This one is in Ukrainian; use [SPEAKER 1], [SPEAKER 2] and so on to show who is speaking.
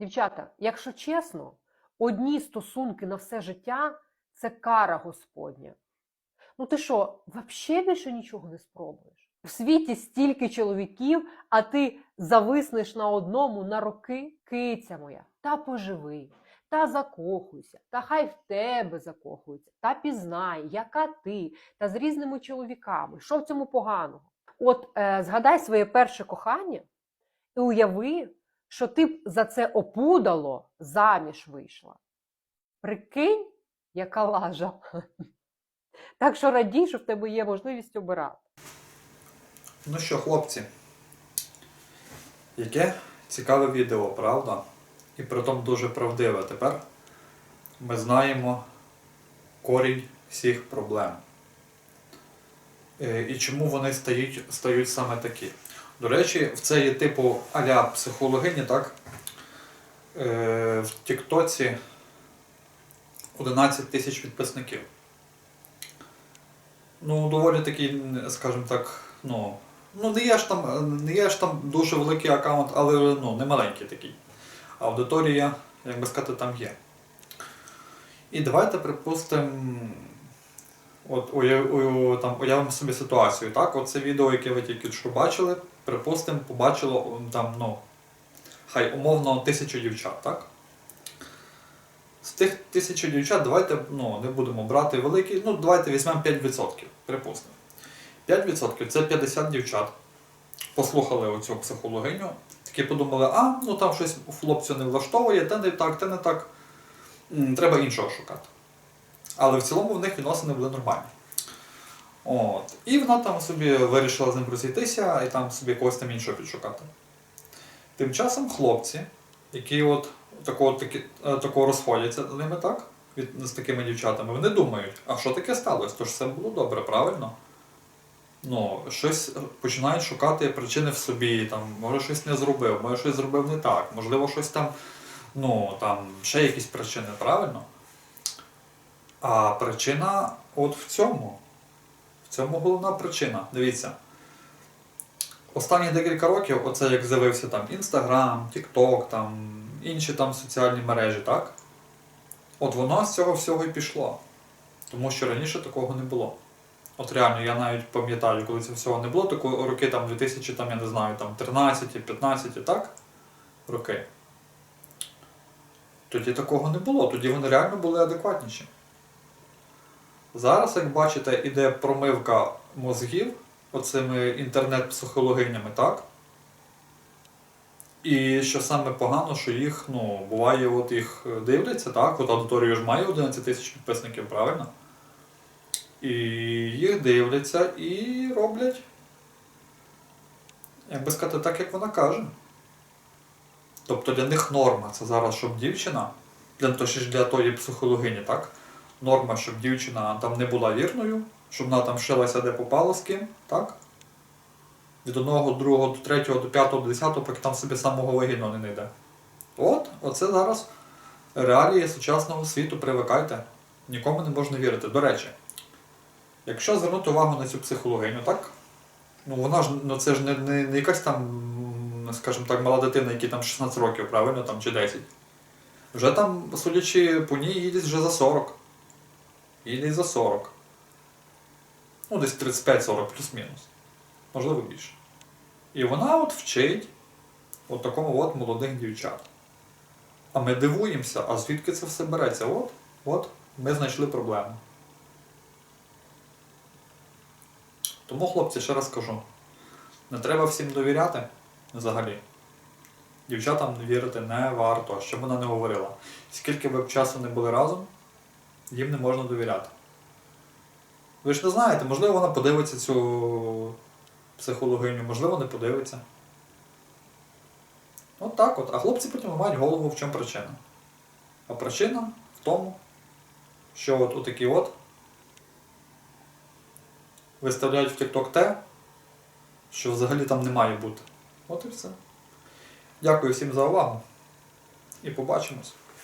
[SPEAKER 1] Дівчата, якщо чесно, одні стосунки на все життя це кара Господня. Ну ти що, взагалі більше нічого не спробуєш? В світі стільки чоловіків, а ти зависнеш на одному на роки, киця моя, та поживи, та закохуйся, та хай в тебе закохуються, та пізнай, яка ти, та з різними чоловіками. Що в цьому поганого? От е, згадай своє перше кохання і уяви, що ти за це опудало заміж вийшла. Прикинь, яка лажа. Так що радій, що в тебе є можливість обирати.
[SPEAKER 2] Ну що, хлопці, яке цікаве відео, правда? І притом дуже правдиве. Тепер ми знаємо корінь всіх проблем. Е, І чому вони стають, стають саме такі. До речі, в це є типу аля психологині, так? Е, В Тіктоці 11 тисяч підписників. Ну, доволі такий, скажімо так, ну, ну не є ж там, не є ж там дуже великий аккаунт, але ну, не маленький такий. Аудиторія, як би сказати, там є. І давайте припустимо, от уяв, там, уявимо собі ситуацію. Так? Оце відео, яке ви тільки що бачили, припустимо, побачило там, ну, хай умовно тисячу дівчат, так? З тих тисячі дівчат давайте ну, не будемо брати великий, ну давайте візьмемо 5%, припустимо. 5% це 50 дівчат. Послухали оцю психологиню, такі подумали, а, ну там щось у хлопцю не влаштовує, те не так, те не так. Треба іншого шукати. Але в цілому в них відносини були нормальні. От. І вона там собі вирішила з ним розійтися і там собі когось там іншого підшукати. Тим часом хлопці, які от такого, такі, е, такого розходяться з ними так, від, з такими дівчатами, вони думають, а що таке сталося? Тож все було добре, правильно? Ну, щось починають шукати причини в собі, там, може щось не зробив, може щось зробив не так, можливо, щось там, ну, там, ще якісь причини, правильно? А причина от в цьому. В цьому головна причина. Дивіться. Останні декілька років, оце як з'явився там Інстаграм, Тікток, там, інші там соціальні мережі, так? От воно з цього всього і пішло. Тому що раніше такого не було. От реально, я навіть пам'ятаю, коли цього всього не було, тако роки там 2000, там, я не знаю, там 13, 15, так? Роки. Тоді такого не було, тоді вони реально були адекватніші. Зараз, як бачите, іде промивка мозгів оцими інтернет-психологинями, так? І що саме погано, що їх, ну, буває, от їх дивляться, так? От аудиторія ж має 11 тисяч підписників, правильно? І їх дивляться і роблять, як би сказати, так, як вона каже. Тобто для них норма це зараз, щоб дівчина, для, точніше для тої психологині, так? Норма, щоб дівчина там не була вірною, щоб вона там шилася де попало з ким, так? Від одного, другого, до третього, до п'ятого, до десятого, поки там собі самого вигідно не знайде. От, оце зараз реалії сучасного світу, привикайте. Нікому не можна вірити. До речі, якщо звернути увагу на цю психологиню, так? Ну вона ж ну це ж не, не, не якась там, скажімо так, мала дитина, якій там 16 років, правильно, там, чи 10. Вже там, судячи по ній, їй десь вже за 40. Десь за 40. Ну, десь 35-40 плюс-мінус. Можливо більше. І вона от вчить от такому от молодих дівчат. А ми дивуємося, а звідки це все береться? От, от, ми знайшли проблему. Тому, хлопці, ще раз кажу, не треба всім довіряти взагалі. Дівчатам вірити не варто, що б вона не говорила. Скільки б часу не були разом, їм не можна довіряти. Ви ж не знаєте, можливо, вона подивиться цю психологиню, можливо, не подивиться. От так от. А хлопці потім ламають голову, в чому причина. А причина в тому, що от отакі от виставляють в TikTok те, що взагалі там не має бути. От і все. Дякую всім за увагу. І побачимось.